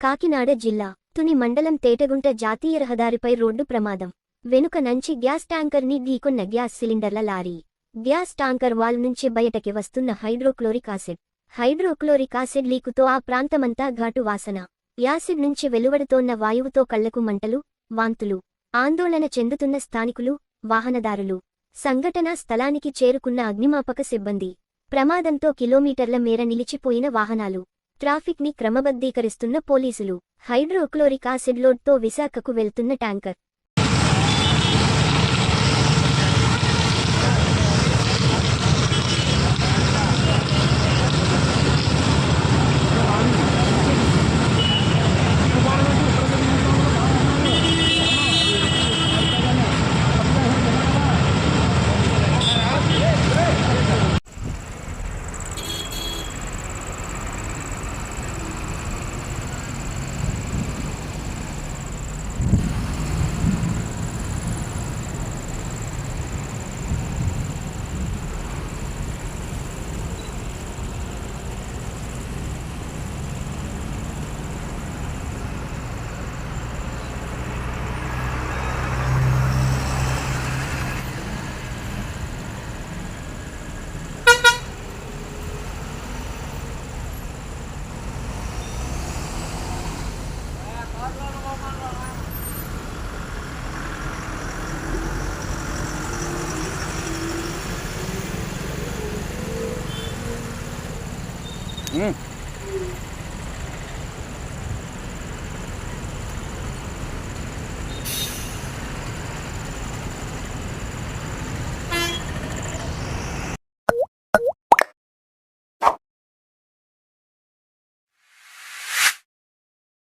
కాకినాడ జిల్లా తుని మండలం తేటగుంట జాతీయ రహదారిపై రోడ్డు ప్రమాదం. వెనుక నుంచి గ్యాస్ ట్యాంకర్ని ఢీకొన్న గ్యాస్ సిలిండర్ల లారీ. గ్యాస్ ట్యాంకర్ వాల్ నుంచి బయటకి వస్తున్న హైడ్రోక్లోరిక్ యాసిడ్. హైడ్రోక్లోరిక్ యాసిడ్ లీకుతో ఆ ప్రాంతమంతా ఘాటు వాసన. యాసిడ్ నుంచి వెలువడుతోన్న వాయువుతో కళ్ళకు మంటలు వాంతులు ఆందోళన చెందుతున్న స్థానికులు వాహనదారులు. సంఘటనా స్థలానికి చేరుకున్న అగ్నిమాపక సిబ్బంది ప్రమాదంతో కిలోమీటర్ల మేర నిలిచిపోయిన వాహనాలు ట్రాఫిక్ని క్రమబద్ధీకరిస్తున్న పోలీసులు హైడ్రోక్లోరిక్ యాసిడ్ లోడ్తో విశాఖకు వెళ్తున్న ట్యాంకర్. Hum.